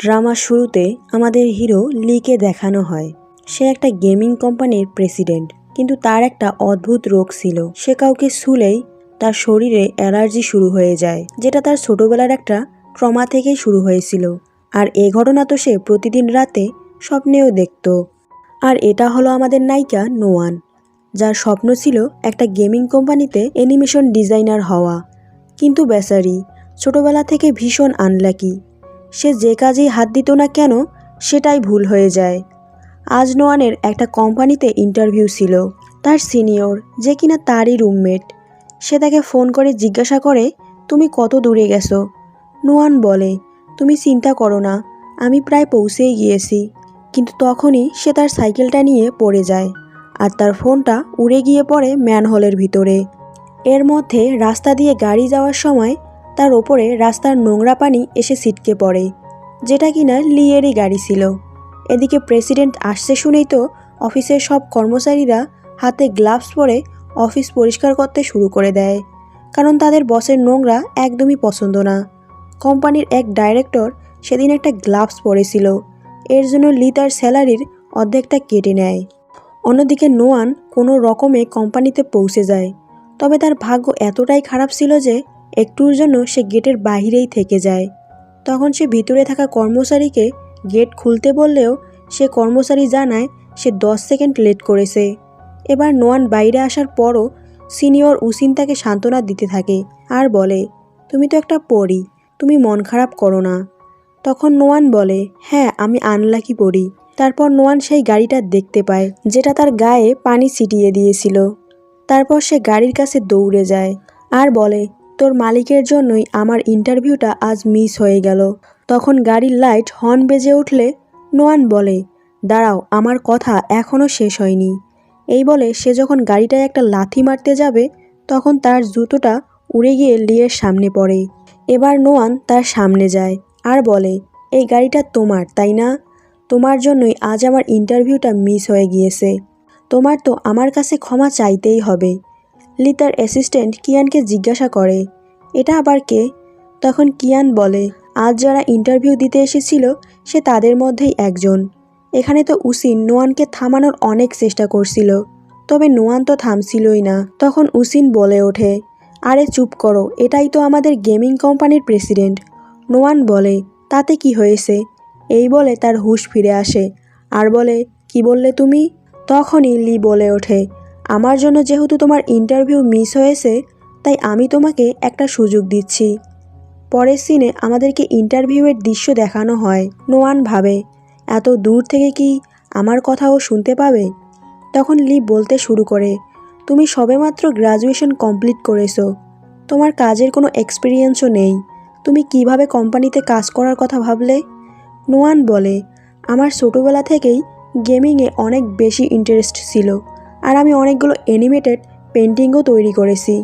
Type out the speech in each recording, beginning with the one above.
ড্রামার শুরুতে আমাদের হিরো লিকে দেখানো হয়। সে একটা গেমিং কোম্পানির প্রেসিডেন্ট, কিন্তু তার একটা অদ্ভুত রোগ ছিল। সে কাউকে শুলেই তার শরীরে অ্যালার্জি শুরু হয়ে যায়, যেটা তার ছোটবেলার একটা ট্রমা থেকেই শুরু হয়েছিল। আর এ ঘটনা তো সে প্রতিদিন রাতে স্বপ্নেও দেখত। আর এটা হলো আমাদের নায়িকা নোয়ান, যার স্বপ্ন ছিল একটা গেমিং কোম্পানিতে অ্যানিমেশন ডিজাইনার হওয়া। কিন্তু বেচারি, ছোটবেলা থেকে ভীষণ আনলাকি সে যে কাজেই হাত দিত না কেন, সেটাই ভুল হয়ে যায়। আজ নোয়ানের একটা কোম্পানিতে ইন্টারভিউ ছিল, তার সিনিয়র, যে কিনা তারই রুমমেট। সে তাকে ফোন করে জিজ্ঞাসা করে, তুমি কত দূরে গেছো? নোয়ান বলে, তুমি চিন্তা করো না, আমি প্রায় পৌঁছেই গিয়েছি। কিন্তু তখনই সে তার সাইকেলটা নিয়ে পড়ে যায়, আর তার ফোনটা উড়ে গিয়ে পড়ে ম্যানহলের ভিতরে। এর মধ্যে রাস্তা দিয়ে গাড়ি যাওয়ার সময় তার ওপরে রাস্তার নোংরা পানি এসে ছিটকে পড়ে, যেটা কিনা লিয়েরই গাড়ি ছিল। এদিকে প্রেসিডেন্ট আসছে শুনেই তো অফিসের সব কর্মচারীরা হাতে গ্লাভস পরে অফিস পরিষ্কার করতে শুরু করে দেয়, কারণ তাদের বসের নোংরা একদমই পছন্দ না। কোম্পানির এক ডাইরেক্টর সেদিন একটা গ্লাভস পরেছিল, এর জন্য লি তার স্যালারির অর্ধেকটা কেটে নেয়। অন্যদিকে নোয়ান কোনো রকমে কোম্পানিতে পৌঁছে যায়, তবে তার ভাগ্য এতটাই খারাপ ছিল যে একটুর জন্য সে গেটের বাহিরেই থেকে যায়। তখন সে ভিতরে থাকা কর্মচারীকে গেট খুলতে বললেও সে কর্মচারী জানায় সে দশ সেকেন্ড লেট করেছে। এবার নোয়ান বাইরে আসার পরও সিনিয়র উসিন তাকে সান্ত্বনা দিতে থাকে আর বলে, তুমি তো একটা পড়ি তুমি মন খারাপ করো না। তখন নোয়ান বলে হ্যাঁ আমি আনলাকি পড়ি তারপর নোয়ান সেই গাড়িটা দেখতে পায়, যেটা তার গায়ে পানি ছিটিয়ে দিয়েছিল। তারপর সে গাড়ির কাছে দৌড়ে যায় আর বলে তোর মালিকের জন্যই আমার ইন্টারভিউটা আজ মিস হয়ে গেল। তখন গাড়ির লাইট হর্ন বেজে উঠলে নোয়ান বলে, দাঁড়াও, আমার কথা এখনও শেষ হয়নি। এই বলে সে যখন গাড়িটায় একটা লাথি মারতে যাবে, তখন তার জুতোটা উড়ে গিয়ে লিয়ের সামনে পড়ে। এবার নোয়ান তার সামনে যায় আর বলে, এই গাড়িটা তোমার, তাই না? তোমার জন্যই আজ আমার ইন্টারভিউটা মিস হয়ে গিয়েছে। তোমার তো আমার কাছে ক্ষমা চাইতেই হবে। লি তার অ্যাসিস্ট্যান্ট কিয়ানকে জিজ্ঞাসা করে, এটা আবার কে? তখন কিয়ান বলে, আজ যারা ইন্টারভিউ দিতে এসেছিল, সে তাদের মধ্যেই একজন। এখানে তো উসিন নোয়ানকে থামানোর অনেক চেষ্টা করছিল, তবে নোয়ান তো থামছিলই না। তখন উসিন বলে ওঠে, আরে চুপ করো, এটাই তো আমাদের গেমিং কোম্পানির প্রেসিডেন্ট। নোয়ান বলে, তাতে কি হয়েছে? এই বলে তার হুশ ফিরে আসে, আর বলে, কি বললে তুমি? তখনই লি বলে ওঠে আমার জন্য যেহেতু তোমার ইন্টারভিউ মিস হয়েছে, তাই আমি তোমাকে একটা সুযোগ দিচ্ছি। পরের সিনে আমাদেরকে ইন্টারভিউয়ের দৃশ্য দেখানো হয়, নোয়ান ভাবে। এত দূর থেকে কি আমার কথাও শুনতে পাবে? তখন লি বলতে শুরু করে, তুমি সবেমাত্র গ্র্যাজুয়েশন কমপ্লিট করেছ। তোমার কাজের কোনো এক্সপিরিয়েন্সও নেই। তুমি কীভাবে কোম্পানিতে কাজ করার কথা ভাবলে? নোয়ান বলে, আমার ছোটোবেলা থেকেই গেমিংয়ে অনেক বেশি ইন্টারেস্ট ছিল। আর আমি অনেকগুলো অ্যানিমেটেড পেন্টিংও তৈরি করেছি।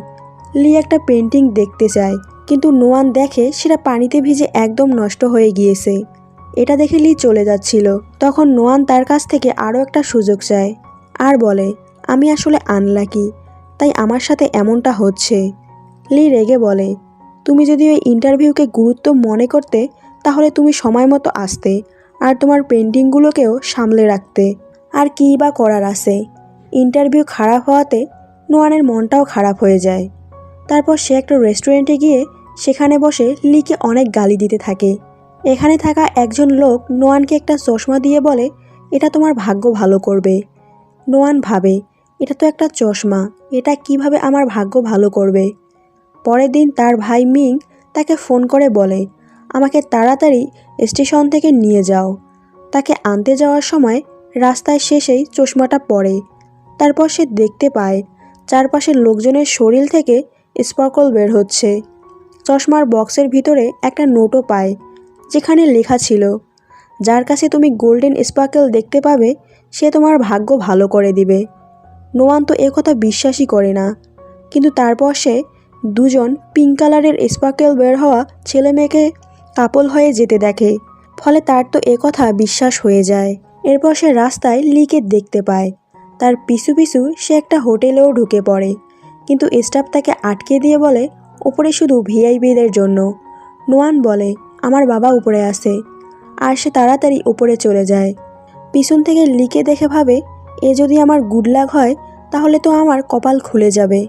লি একটা পেন্টিং দেখতে চায়, কিন্তু নোয়ান দেখে সেটা পানিতে ভিজে একদম নষ্ট হয়ে গিয়েছে। এটা দেখে লি চলে যাচ্ছিল, তখন নোয়ান তার কাছ থেকে আরও একটা সুযোগ চায় আর বলে, আমি আসলে আনলাকি তাই আমার সাথে এমনটা হচ্ছে। লি রেগে বলে, তুমি যদি ওই ইন্টারভিউকে গুরুত্ব মনে করতে, তাহলে তুমি সময় মতো আসতে, আর তোমার পেন্টিংগুলোকেও সামলে রাখতে, আর কী বা করার আছে? ইন্টারভিউ খারাপ হওয়াতে নোয়ানের মনটাও খারাপ হয়ে যায়। তারপর সে একটা রেস্টুরেন্টে গিয়ে সেখানে বসে লিকে অনেক গালি দিতে থাকে। এখানে থাকা একজন লোক নোয়ানকে একটা চশমা দিয়ে বলে, এটা তোমার ভাগ্য ভালো করবে। নোয়ান ভাবে, এটা তো একটা চশমা, এটা কীভাবে আমার ভাগ্য ভালো করবে? পরের দিন তার ভাই মিং তাকে ফোন করে বলে, আমাকে তাড়াতাড়ি স্টেশন থেকে নিয়ে যাও। তাকে আনতে যাওয়ার সময় রাস্তায় শেষেই চশমাটা পড়ে। তারপর সে দেখতে পায় চারপাশের লোকজনের শরীর থেকে স্পার্কল বের হচ্ছে। চশমার বক্সের ভিতরে একটা নোটও পায়, যেখানে লেখা ছিল, যার কাছে তুমি গোল্ডেন স্পার্কেল দেখতে পাবে, সে তোমার ভাগ্য ভালো করে দিবে। নোয়ান তো কথা বিশ্বাসই করে না, কিন্তু তারপর সে দুজন পিঙ্ক কালারের স্পার্কেল বের হওয়া ছেলে মেয়েকে কাপল হয়ে যেতে দেখে, ফলে তার তো কথা বিশ্বাস হয়ে যায়। এরপর সে রাস্তায় লিকে দেখতে পায়। তার পিছু পিছু সে একটা হোটেলেও ঢুকে পড়ে। কিন্তু স্টাফ তাকে আটকে দিয়ে বলে ওপরে শুধু ভিআইপিদের জন্য। নোয়ান বলে, আমার বাবা উপরে আছে। আর সে তাড়াতাড়ি উপরে চলে যায়। পিছন থেকে লিকে দেখে ভাবে, এ যদি আমার গুড লাক হয়, তাহলে তো আমার কপাল খুলে যাবে।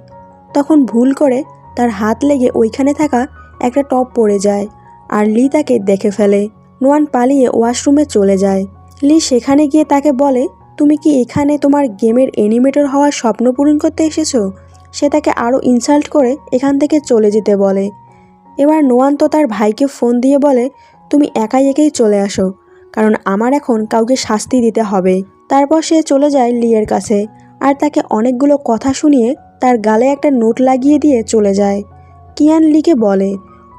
তখন ভুল করে তার হাত লেগে ওইখানে থাকা একটা টপ পড়ে যায় আর লি তাকে দেখে ফেলে। নোয়ান পালিয়ে ওয়াশরুমে চলে যায়। লি সেখানে গিয়ে তাকে বলে তুমি কি এখানে তোমার গেমের অ্যানিমেটর হওয়ার স্বপ্ন পূরণ করতে এসেছ? সে তাকে আরও ইনসাল্ট করে এখান থেকে চলে যেতে বলে। এবার নোয়ান তো তার ভাইকে ফোন দিয়ে বলে, তুমি একাই একাই চলে আসো, কারণ আমার এখন কাউকে শাস্তি দিতে হবে। তারপর সে চলে যায় লিয়ের কাছে, আর তাকে অনেকগুলো কথা শুনিয়ে তার গালে একটা নোট লাগিয়ে দিয়ে চলে যায়। কিয়ান লিকে বলে,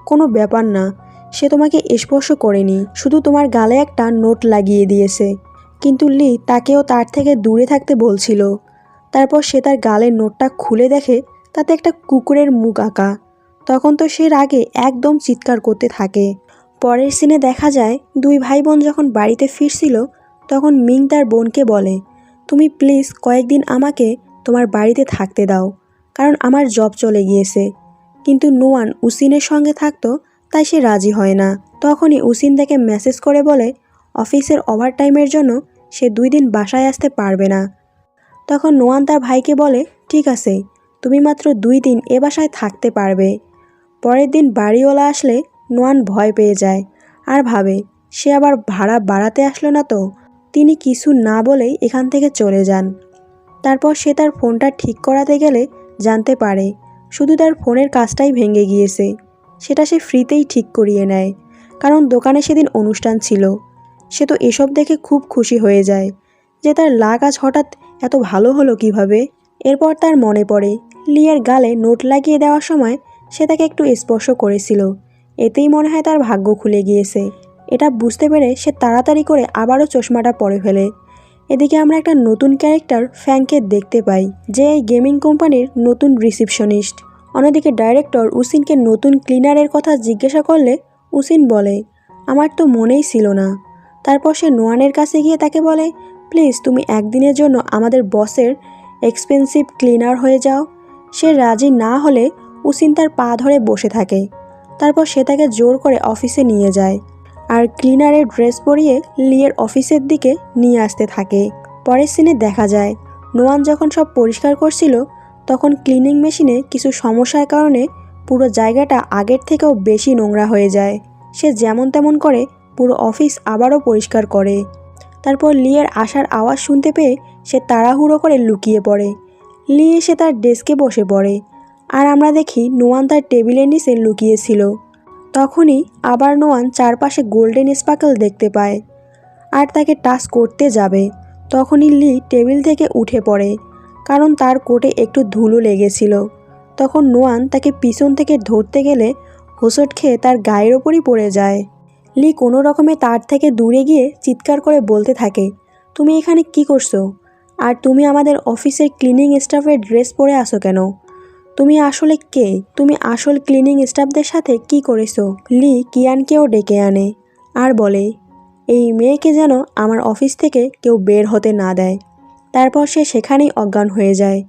কোনো ব্যাপার না, সে তোমাকে স্পর্শ করেনি, শুধু তোমার গালে একটা নোট লাগিয়ে দিয়েছে। কিন্তু লি তাকেও তার থেকে দূরে থাকতে বলছিল। তারপর সে তার গালের নোটটা খুলে দেখে তাতে একটা কুকুরের মুখ আঁকা। তখন তো সে রাগে একদম চিৎকার করতে থাকে। পরের সিনে দেখা যায়, দুই ভাই বোন যখন বাড়িতে ফিরছিল, তখন মিং তার বোনকে বলে, তুমি প্লিজ কয়েকদিন আমাকে তোমার বাড়িতে থাকতে দাও, কারণ আমার জব চলে গিয়েছে। কিন্তু নোয়ান উসিনের সঙ্গে থাকতো, তাই সে রাজি হয় না। তখনই উসিন তাকে মেসেজ করে বলে, অফিসের ওভারটাইমের জন্য সে দুই দিন বাসায় আসতে পারবে না। তখন নোয়ান তার ভাইকে বলে, ঠিক আছে, তুমি মাত্র দুই দিন এ বাসায় থাকতে পারবে। পরের দিন বাড়িওয়ালা আসলে নোয়ান ভয় পেয়ে যায়। আর ভাবে, সে আবার ভাড়া বাড়াতে আসলো না তো? তিনি কিছু না বলেই এখান থেকে চলে যান। তারপর সে তার ফোনটা ঠিক করাতে গেলে জানতে পারে, শুধু তার ফোনের কাজটাই ভেঙে গিয়েছে। সেটা সে ফ্রিতেই ঠিক করিয়ে নেয়, কারণ দোকানে সেদিন অনুষ্ঠান ছিল। সে তো এসব দেখে খুব খুশি হয়ে যায় যে তার লাক আজ হঠাৎ এত ভালো হলো কীভাবে? এরপর তার মনে পড়ে, লিয়ের গালে নোট লাগিয়ে দেওয়ার সময় সে তাকে একটু স্পর্শ করেছিল। এতেই মনে হয় তার ভাগ্য খুলে গিয়েছে। এটা বুঝতে পেরে সে তাড়াতাড়ি করে আবারও চশমাটা পরে ফেলে। এদিকে আমরা একটা নতুন ক্যারেক্টার ফ্যাংকে দেখতে পাই, যে এই গেমিং কোম্পানির নতুন রিসিপশনিস্ট। অন্যদিকে ডাইরেক্টর উসিনকে নতুন ক্লিনারের কথা জিজ্ঞাসা করলে উসিন বলে, আমার তো মনেই ছিল না। তারপর সে নোয়ানের কাছে গিয়ে তাকে বলে, প্লিজ তুমি একদিনের জন্য আমাদের বসের এক্সপেন্সিভ ক্লিনার হয়ে যাও। সে রাজি না হলে উসিন তার পা ধরে বসে থাকে। তারপর সে তাকে জোর করে অফিসে নিয়ে যায়। আর ক্লিনারের ড্রেস পরিয়ে লিয়ের অফিসের দিকে নিয়ে আসতে থাকে। পরের সিনে দেখা যায়, নোয়ান যখন সব পরিষ্কার করছিল, তখন ক্লিনিং মেশিনে কিছু সমস্যার কারণে পুরো জায়গাটা আগের থেকেও বেশি নোংরা হয়ে যায়। সে যেমন তেমন করে পুরো অফিস আবারও পরিষ্কার করে। তারপর লিয়ের আসার আওয়াজ শুনতে পেয়ে সে তাড়াহুড়ো করে লুকিয়ে পড়ে। লি এসে তার ডেস্কে বসে পড়ে আর আমরা দেখি নোয়ান তার টেবিলের নিচে লুকিয়েছিল। তখনই আবার নোয়ান চারপাশে গোল্ডেন স্পার্কল দেখতে পায় আর তাকে টাচ করতে যাবে। তখনই লি টেবিল থেকে উঠে পড়ে কারণ তার কোটে একটু ধুলো লেগেছিল। তখন নোয়ান তাকে পিছন থেকে ধরতে গেলে হোসট খেয়ে তার গায়ের ওপরই পড়ে যায়। লি কোনো রকমে তার থেকে দূরে গিয়ে চিৎকার করে বলতে থাকে, তুমি এখানে কি করছ? আর তুমি আমাদের অফিসের ক্লিনিং স্টাফের ড্রেস পরে আসো কেন? তুমি আসলে কে? তুমি আসল ক্লিনিং স্টাফদের সাথে কি করেছ? লি কিয়ানকেও ডেকে আনে আর বলে, এই মেয়েকে যেন আমার অফিস থেকে কেউ বের হতে না দেয়। তারপর সে সেখানেই অজ্ঞান হয়ে যায়।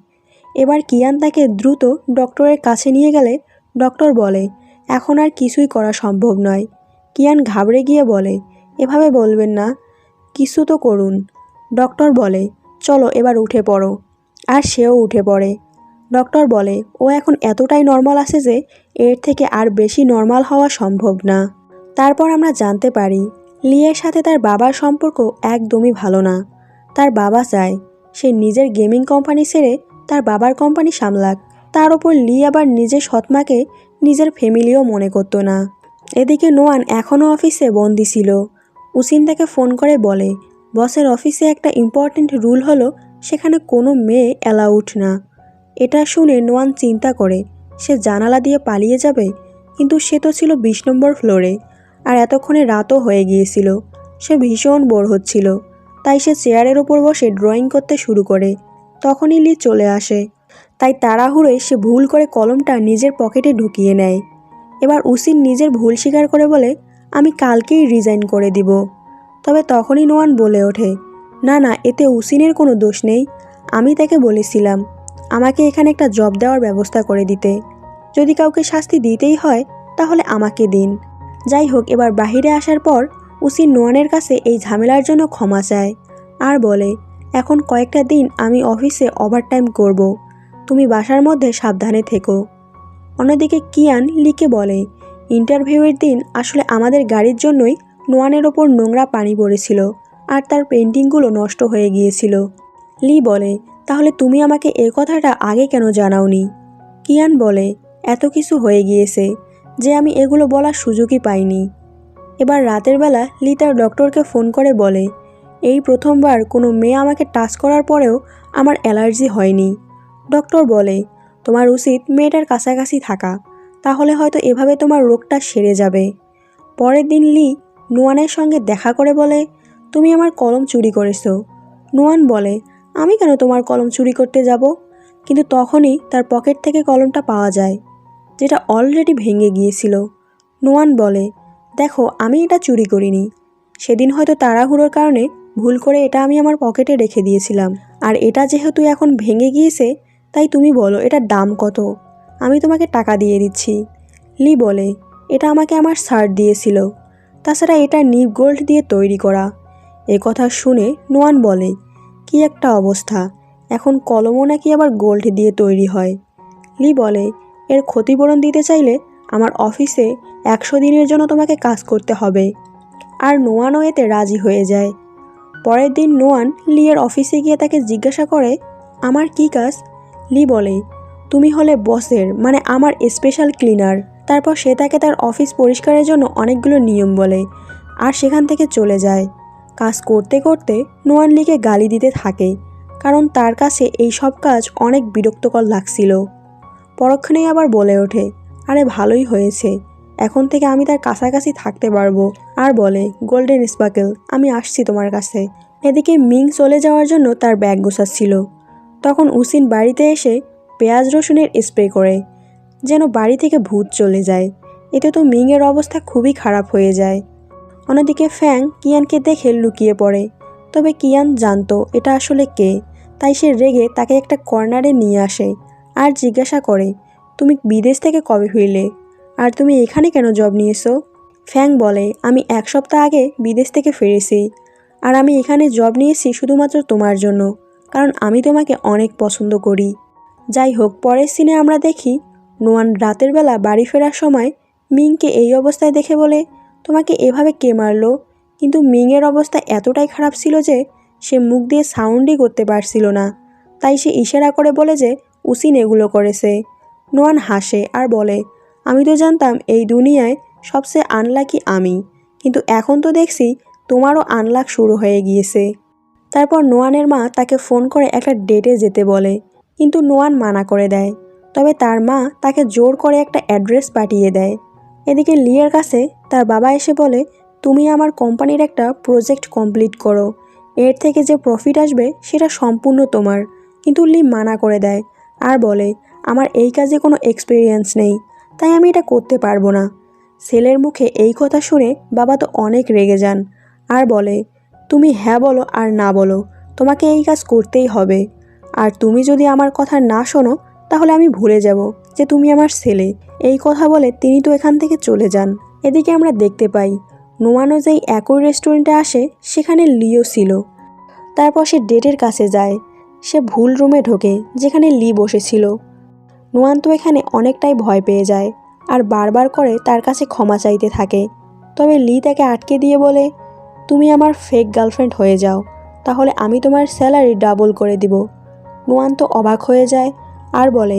এবার কিয়ান তাকে দ্রুত ডক্টরের কাছে নিয়ে গেলে ডক্টর বলে, এখন আর কিছুই করা সম্ভব নয়। কিয়ান ঘাবড়ে গিয়ে বলে, এভাবে বলবেন না। কিছু তো করুন। ডক্টর বলে, চলো এবার উঠে পড়ো। আর সেও উঠে পড়ে। ডক্টর বলে, ও এখন এতটাই নর্মাল আছে যে এর থেকে আর বেশি নর্মাল হওয়া সম্ভব না। তারপর আমরা জানতে পারি, লিয়ের সাথে তার বাবার সম্পর্ক একদমই ভালো না। তার বাবা চায়, সে নিজের গেমিং কোম্পানি ছেড়ে তার বাবার কোম্পানি সামলাক। তার ওপর লি আবার নিজের সৎমাকে নিজের ফ্যামিলিও মনে করতো না। এদিকে নোয়ান এখনও অফিসে বন্দি ছিল। উসিন তাকে ফোন করে বলে, বসের অফিসে একটা ইম্পর্ট্যান্ট রুল হলো, সেখানে কোনো মেয়ে অ্যালাউড না। এটা শুনে নোয়ান চিন্তা করে, সে জানালা দিয়ে পালিয়ে যাবে? কিন্তু সে তো ছিল বিশ নম্বর ফ্লোরে আর এতক্ষণে রাতও হয়ে গিয়েছিল। সে ভীষণ বোর হচ্ছিল। তাই সে চেয়ারের ওপর বসে ড্রয়িং করতে শুরু করে। তখনই লি চলে আসে। তাই তাড়াহুড়োয় সে ভুল করে কলমটা নিজের পকেটে ঢুকিয়ে নেয়। এবার উসিন নিজের ভুল স্বীকার করে বলে, আমি কালকেই রিজাইন করে দিব। তবে তখনই নোয়ান বলে ওঠে, না না, এতে উসিনের কোনো দোষ নেই। আমি তাকে বলেছিলাম, আমাকে এখানে একটা জব দেওয়ার ব্যবস্থা করে দিতে। যদি কাউকে শাস্তি দিতেই হয়, তাহলে আমাকে দিন। যাই হোক, এবার বাহিরে আসার পর উসিন নোয়ানের কাছে এই ঝামেলার জন্য ক্ষমা চায় আর বলে, এখন কয়েকটা দিন আমি অফিসে ওভারটাইম করব। তুমি বাসার মধ্যে সাবধানে থেকো। অন্যদিকে কিয়ান লিকে বলে, ইন্টারভিউয়ের দিন আসলে আমাদের গাড়ির জন্যই নোয়ানের ওপর নোংরা পানি পড়েছিল আর তার পেন্টিংগুলো নষ্ট হয়ে গিয়েছিল। লি বলে, তাহলে তুমি আমাকে এ কথাটা আগে কেন জানাওনি? কিয়ান বলে, এত কিছু হয়ে গিয়েছে যে আমি এগুলো বলার সুযোগই পাইনি। এবার রাতের বেলা লি তার ডক্টরকে ফোন করে বলে, এই প্রথমবার কোনো মেয়ে আমাকে টাচ করার পরেও আমার অ্যালার্জি হয়নি। ডক্টর বলে তোমার উচিত মেয়েটার কাছাকাছি থাকা। তাহলে হয়তো এভাবে তোমার রোগটা সেরে যাবে। পরের দিন লি নুয়ানের সঙ্গে দেখা করে বলে, তুমি আমার কলম চুরি করেছ। নোয়ান বলে, আমি কেন তোমার কলম চুরি করতে যাব? কিন্তু তখনই তার পকেট থেকে কলমটা পাওয়া যায়, যেটা অলরেডি ভেঙে গিয়েছিল। নোয়ান বলে, দেখো, আমি এটা চুরি করিনি। সেদিন হয়তো তাড়াহুড়োর কারণে ভুল করে এটা আমি আমার পকেটে রেখে দিয়েছিলাম। আর এটা যেহেতু এখন ভেঙে গিয়েছে তাই তুমি বলো, এটার দাম কত? আমি তোমাকে টাকা দিয়ে দিচ্ছি। লি বলে, এটা আমাকে আমার শার্ট দিয়েছিল। তাছাড়া এটা নিপ গোল্ড দিয়ে তৈরি করা। এ কথা শুনে নোয়ান বলে, কি একটা অবস্থা, এখন কলমও নাকি আবার গোল্ড দিয়ে তৈরি হয়। লি বলে, এর ক্ষতিপূরণ দিতে চাইলে আমার অফিসে একশো দিনের জন্য তোমাকে কাজ করতে হবে। আর নোয়ানও এতে রাজি হয়ে যায়। পরের দিন নোয়ান লিয়ের অফিসে গিয়ে তাকে জিজ্ঞাসা করে, আমার কি কাজ? লি বলে, তুমি হলে বসের মানে আমার স্পেশাল ক্লিনার তারপর সে তাকে তার অফিস পরিষ্কারের জন্য অনেকগুলো নিয়ম বলে আর সেখান থেকে চলে যায়। কাজ করতে করতে নোয়ান লিকে গালি দিতে থাকে, কারণ তার কাছে এই সব কাজ অনেক বিরক্তকর লাগছিল। পরক্ষণেই আবার বলে ওঠে, আরে ভালোই হয়েছে, এখন থেকে আমি তার কাছাকাছি থাকতে পারব। আর বলে গোল্ডেন স্পার্কেল আমি আসছি তোমার কাছে। এদিকে মিং চলে যাওয়ার জন্য তার ব্যাগ গোছাচ্ছিল। তখন উসিন বাড়িতে এসে পেঁয়াজ রসুনের স্প্রে করে, যেন বাড়ি থেকে ভূত চলে যায়। এতে তো মিংয়ের অবস্থা খুবই খারাপ হয়ে যায়। অন্যদিকে ফ্যাং কিয়ানকে দেখে লুকিয়ে পড়ে। তবে কিয়ান জানতো এটা আসলে কে, তাই সে রেগে তাকে একটা কর্নারে নিয়ে আসে আর জিজ্ঞাসা করে, তুমি বিদেশ থেকে কবে ফিরলে? আর তুমি এখানে কেন জব নিয়েছো? ফ্যাং বলে, আমি এক সপ্তাহ আগে বিদেশ থেকে ফিরেছি, আর আমি এখানে জব নিয়েছি শুধুমাত্র তোমার জন্য। কারণ আমি তোমাকে অনেক পছন্দ করি। যাই হোক, পরের সিনে আমরা দেখি নোয়ান রাতের বেলা বাড়ি ফেরার সময় মিংকে এই অবস্থায় দেখে বলে, তোমাকে এভাবে কে মারলো? কিন্তু মিংয়ের অবস্থা এতটাই খারাপ ছিল যে সে মুখ দিয়ে সাউন্ডই করতে পারছিল না। তাই সে ইশারা করে বলে যে, উসিন এগুলো করেছে। নোয়ান হাসে আর বলে, আমি তো জানতাম এই দুনিয়ায় সবচেয়ে আনলাকি আমি, কিন্তু এখন তো দেখছি তোমারও আনলাক শুরু হয়ে গিয়েছে। তারপর নোয়ানের মা তাকে ফোন করে একটা ডেটে যেতে বলে। কিন্তু নোয়ান মানা করে দেয়। তবে তার মা তাকে জোর করে একটা অ্যাড্রেস পাঠিয়ে দেয়। এদিকে লিয়ের কাছে তার বাবা এসে বলে, তুমি আমার কোম্পানির একটা প্রজেক্ট কমপ্লিট করো। এর থেকে যে প্রফিট আসবে সেটা সম্পূর্ণ তোমার। কিন্তু লি মানা করে দেয় আর বলে, আমার এই কাজে কোনো এক্সপিরিয়েন্স নেই। তাই আমি এটা করতে পারব না। ছেলের মুখে এই কথা শুনে বাবা তো অনেক রেগে যান। আর বলে তুমি হ্যাঁ বলো আর না বলো, তোমাকে এই কাজ করতেই হবে। আর তুমি যদি আমার কথা না শোনো, তাহলে আমি ভুলে যাব যে তুমি আমার ছেলে। এই কথা বলে তিনি তো এখান থেকে চলে যান। এদিকে আমরা দেখতে পাই, নোমানো যেই একই রেস্টুরেন্টে আসে, সেখানে লিও ছিল। তারপর সে ডেটের কাছে যায়। সে ভুল রুমে ঢোকে, যেখানে লি বসেছিল। নোয়ান তো এখানে অনেকটাই ভয় পেয়ে যায়, আর বারবার করে তার কাছে ক্ষমা চাইতে থাকে। তবে লি তাকে আটকে দিয়ে বলে তুমি আমার ফেক গার্লফ্রেন্ড হয়ে যাও, তাহলে আমি তোমার স্যালারি ডাবল করে দিব। নোয়ান তো অবাক হয়ে যায় আর বলে,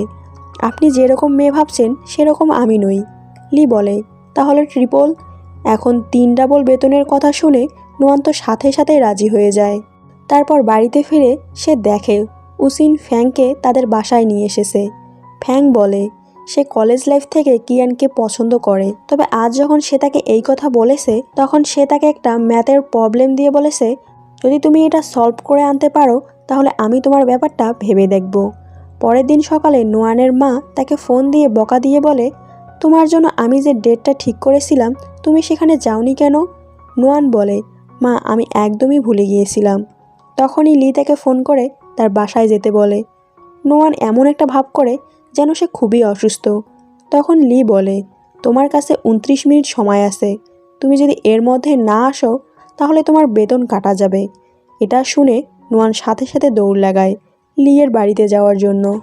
আপনি যেরকম মেয়ে ভাবছেন, সেরকম আমি নই। লি বলে, তাহলে ট্রিপল এখন তিন ডাবল বেতনের কথা শুনে নোয়ান তো সাথে সাথে রাজি হয়ে যায়। তারপর বাড়িতে ফিরে সে দেখে, উসিন ফ্যাংকে তাদের বাসায় নিয়ে এসেছে। ফ্যাং বলে সে কলেজ লাইফ থেকে কিয়ানকে পছন্দ করে। তবে আজ যখন সে তাকে এই কথা বলেছে, তখন সে তাকে একটা ম্যাথের প্রবলেম দিয়ে বলেছে, যদি তুমি এটা সলভ করে আনতে পারো, তাহলে আমি তোমার ব্যাপারটা ভেবে দেখব। পরের দিন সকালে নোয়ানের মা তাকে ফোন দিয়ে বকা দিয়ে বলে, তোমার জন্য আমি যে ডেটটা ঠিক করেছিলাম, তুমি সেখানে যাওনি কেন? নোয়ান বলে, মা, আমি একদমই ভুলে গিয়েছিলাম। তখনই লি তাকে ফোন করে, তার বাসায় যেতে বলে। নোয়ান এমন একটা ভাব করে যেন সে খুবই অসুস্থ। তখন লি বলে, তোমার কাছে উনত্রিশ মিনিট সময় আছে। তুমি যদি এর মধ্যে না আসো, তাহলে তোমার বেতন কাটা যাবে। এটা শুনে নোয়ান সাথে সাথে দৌড় লাগায় লিয়ের বাড়িতে যাওয়ার জন্য।